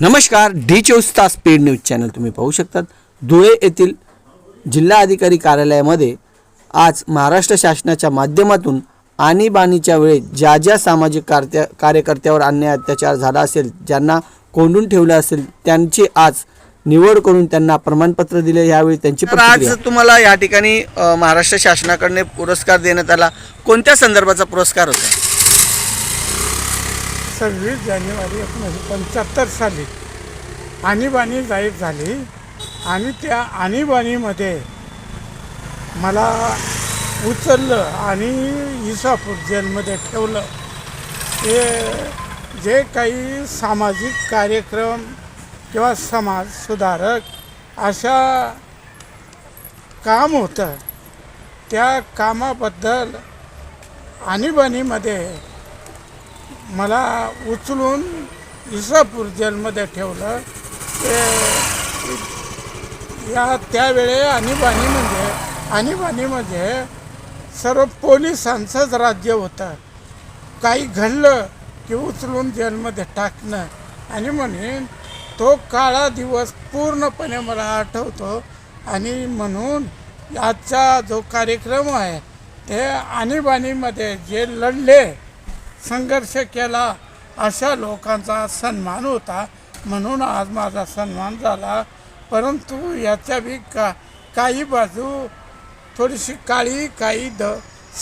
नमस्कार डी चोवीस तास स्पीड न्यूज चॅनल तुम्ही पाहू शकतात. धुळे येथील जिल्हा अधिकारी कार्यालयामध्ये आज महाराष्ट्र शासनाच्या माध्यमातून आणीबाणीच्या वेळी ज्या ज्या सामाजिक कार्य कार्यकर्त्यावर अन्याय अत्याचार झाला असेल ज्यांना कोंडून ठेवलं असेल त्यांची आज निवड करून त्यांना प्रमाणपत्र दिले यावेळी त्यांची आज तुम्हाला या ठिकाणी महाराष्ट्र शासनाकडे पुरस्कार देण्यात आला. कोणत्या संदर्भाचा पुरस्कार होता? सव्वीस जानेवारी एकोणीसशे पंच्याहत्तर साली आणीबाणी जाहीर झाली. आणि त्या आणीबाणीमध्ये मला उचललं आणि इसापूर जेलमध्ये ठेवलं. ते जे काही सामाजिक कार्यक्रम किंवा समाज सुधारक अशा काम होतं त्या कामाबद्दल आणीबाणीमध्ये मला उचलून इसापूर जेलमध्ये ठेवलं. ते या त्यावेळे आणीबाणी म्हणजे आणीबाणीमध्ये म्हणजे सर्व पोलिसांचंच राज्य होतं. काही घडलं की उचलून जेलमध्ये टाकणं. आणि म्हणून तो काळा दिवस पूर्णपणे मला आठवतो. आणि म्हणून आजचा जो कार्यक्रम आहे ते आणीबाणीमध्ये जे लढले संघर्ष केला अशा लोकांचा सन्मान होता. म्हणून आज माझा सन्मान झाला. परंतु याच्या बी का काही बाजू थोडीशी काळी काही द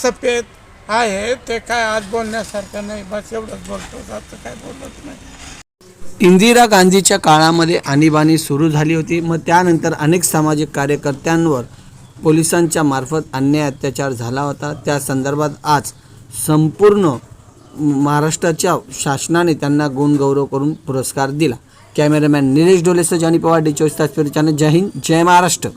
सफेद आहे. ते काय आज बोलण्यासारखं नाही. बस एवढंच बोलतो. जास्त काय बोलत नाही. इंदिरा गांधीच्या काळामध्ये आणीबाणी सुरू झाली होती. मग त्यानंतर अनेक सामाजिक कार्यकर्त्यांवर पोलिसांच्या मार्फत अन्याय अत्याचार झाला होता. त्या संदर्भात आज संपूर्ण महाराष्ट्राच्या शासनाने त्यांना गुणगौरव करून पुरस्कार दिला. कॅमेरामॅन निलेश डोलेसह जानी पवार डी चोवीस तास चॅनल जय हिंद जय महाराष्ट्र.